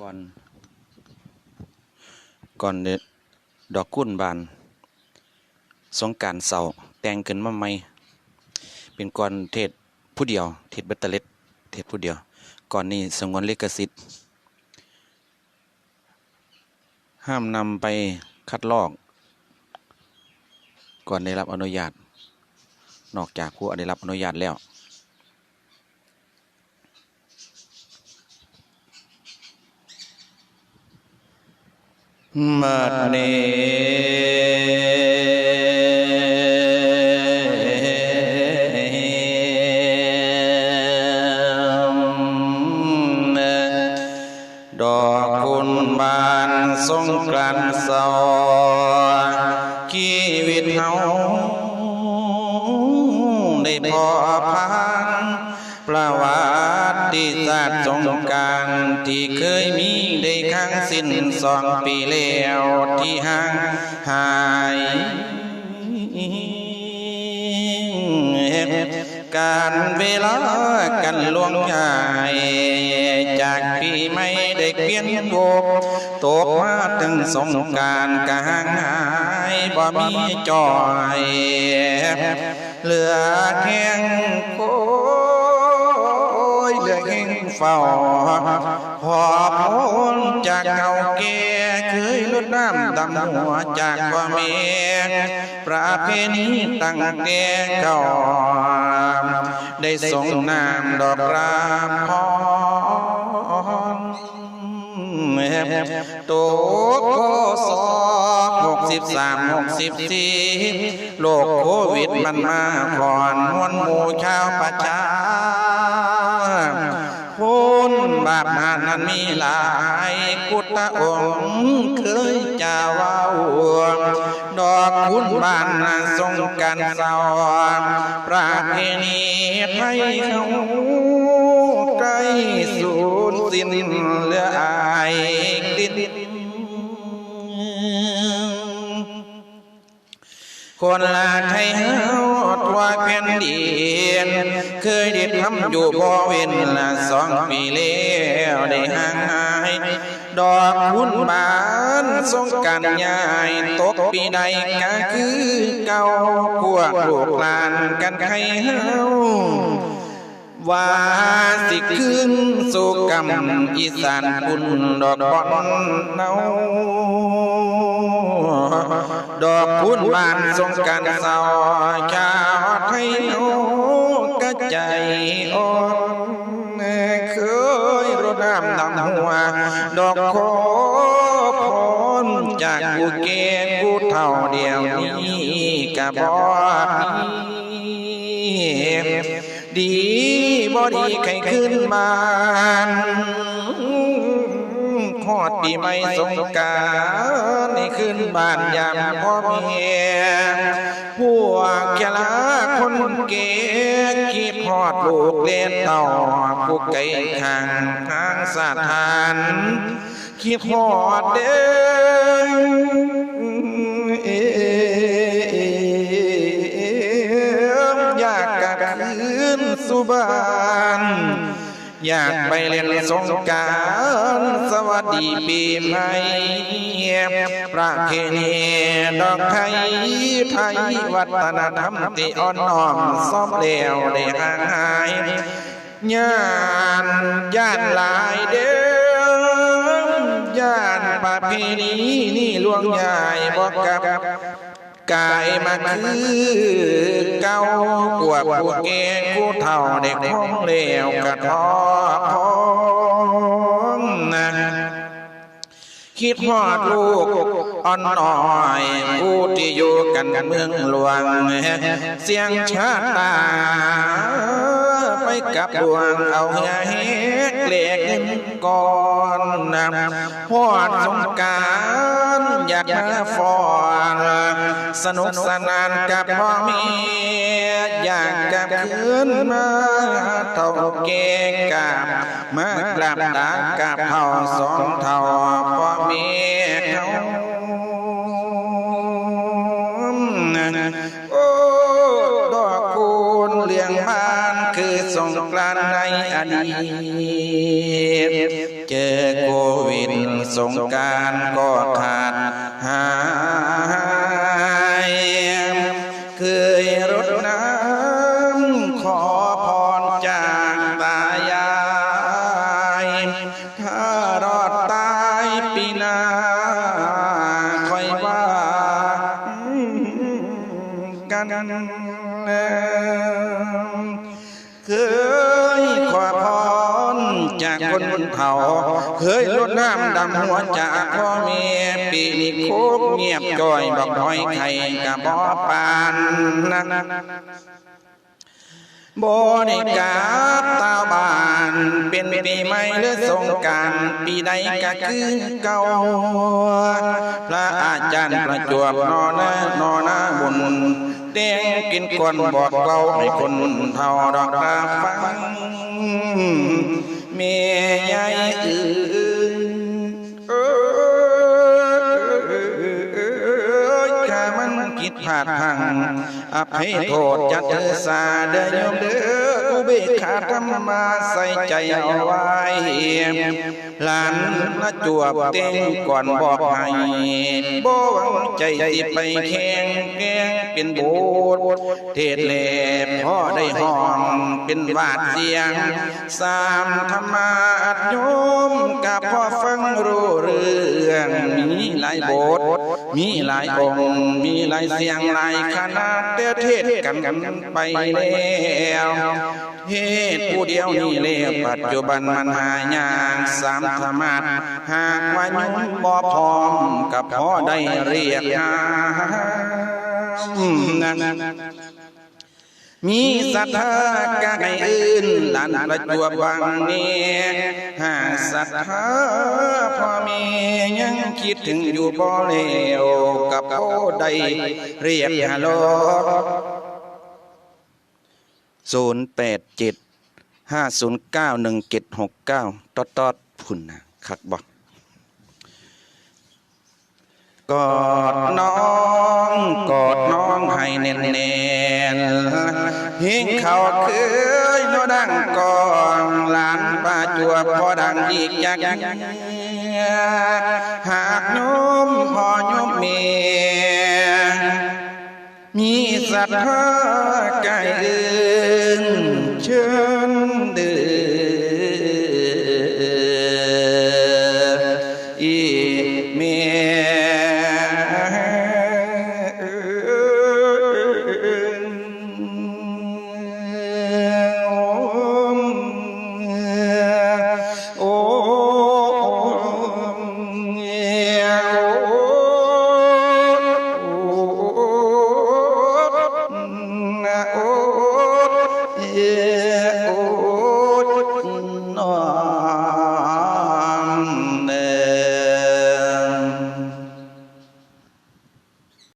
ก่อนก่อนเด็ดดอกกุ้นบาน สงการเสาแต่งขึ้นมาใหม่ เป็นก่อนเทศผู้เดียว เทศเบตเตรเล็ดเทศผู้เดียว ก่อนนี้สงวนลิขสิทธิ์ ห้ามนำไปคัดลอก ก่อนได้รับอนุญาต นอกจากผู้ได้รับอนุญาตแล้ว มาเนดอกคุณบานสงกรานต์เศร้าชีวิตเฮาได้พอผ่านประวัติ ศาสตร์สงการที่เคยมีได้ครั้งสิ้นสองปีแล้วที่ห่างหายการเวลากันล่วงหายจากปีไม่ได้เปลี่ยนโบกตกมาถึงสงการกห่างหายบ่มีจอย เหลือแค่งโค เพ่งเฝ้าหอบพ้นจากเก่าแก่เคยลดน้ำดำหัวจากพ่อแม่ประเพณีตั้งแต่ก่าได้ส่งน้ำดอกราพรโตโคสอบหกสิบสามหกสิบสี่โรคโควิดมันมาก่อนมวลหมู่ชาวประชาน บาปนานั้นมีหลายกุตะองค์เคยจะว้าดอกคุณบานทรงกันเศร้าประเพณีไทยเขาใกล้สูญสิ้นเหลืออายดินคนละไทยเฮา ทั่วแผ่นดินเคยได้ทำอยู่บ่เว้นละสองปีแล้วได้ห่างหายดอกบุญบานสงกรารยายตกปีใดก็คือเก่าพวกลูกหลานกันใครเฮาว่าสิขึ้นสู่กรรมอีสานบุญดอกบอนเนา ดอกพุนบานสงการเศร้าชาวไทยโอกระใจอ่อนเคยรดน้ำดำหัวดอกโคพนจากกูเกศกูเท่าเดียวนี้กะบอดีบ่ดีใครขึ้นมาน ฮอดปีใหม่สงกรารนี่ขึ้นบ้านยามพ่อเมียพวกแกลาคนเก๋คิดฮอดลูกเล่นเต่าผู้ไก่ข้างทางสาทานคิดฮอดเด้ออยากกะคืนสุบาน อยากไปเล่นสงการสวัสดีปีใหม่ประเพณีดอกไทยไทยวัฒนธรรมที่อ่อนน้อมซ้อมแล้วได้ห่างหายญาณญาติหลายเด้อญาติประเพณีนี่ลวงใหญ่บอกกับ กายมาคือเก่ากว่าผู้แก่ผู้เฒ่าเด็กห้องเลวกระทอพองนะคิดฮอดลูกอ่อนน้อยผู้ที่อยู่กันเมืองหลวง เสียงชาตา กับดวงเอาเงเฮ็ดเล็กก่อนนะพอดสงการอยากมาฟอนสนุกสนานกับพ่อเมียอยากกลับคืนมาเท่าเกกับมากลับตากับเท่าสองเท่าพ่อเมี กลี้ยงบ้านคือสงในอดีต เจอโควิดสงการก็ขาดหา จากคนเฒ่าเคยลดน้ำดำหัวจากพ่อเมียปีนี้โคกเงียบจ้อยบอกน้อยไข่กับบ่ปานนะบริการตาบาน เป็นปีใหม่หรือสงการปีใดก็คือเก่าพระอาจารย์ประจวบนอนะนอนะบุญเตียงกินก่อนบอกเล่าให้คนเท่าดอกตาฟัง เมียใหญ่อื่นเออข้ามันคิดพลาดพังอภัยโทษจะเจอสาเด้อโยมเด้อ เบกขาทำมาใส่ใจเอาไว้หลานนะจวบเต้งก่อนบอกให้บ่หวังใจสิไปแข่งแกงเป็นโบสถ์เทศเลพ่อได้ห้องเป็นวาดเสียง สามธรรมาทโยมกับพ่อฟังรู้เรื่อง มีหลายบสถ์มีหลายองค์ มีหลายเสียงหลายคณะแต่เทศกันกันไปแล้วเทศผู้เดียวนี่เลวปัจจุบันมันหายากสามธรรมาทหากว่าโยมบ่พร้อมกับพ่อได้เรียกหานั่น มีศรัทธากะให้อื่นหลานประจวบบางเนี่ยหากศรัทธาพ่อแม่ยังคิดถึงอยู่บ่แล้วกับโอใดเรียกฮัลโหลศูนย์แปดเจ็ดห้าศูนย์เก้าหนึ่งเจ็ดหกเก้าตอดตอดพุ่นนะคักบอกกอดน้อง กอดน้องให้แน่นแน่นๆ หิ้งเขาเคยโนดังกองหลานป้าจวบพอดังอีกจากหากโยมพ่อโยมเมียมีสัตว์ไก่เชิญ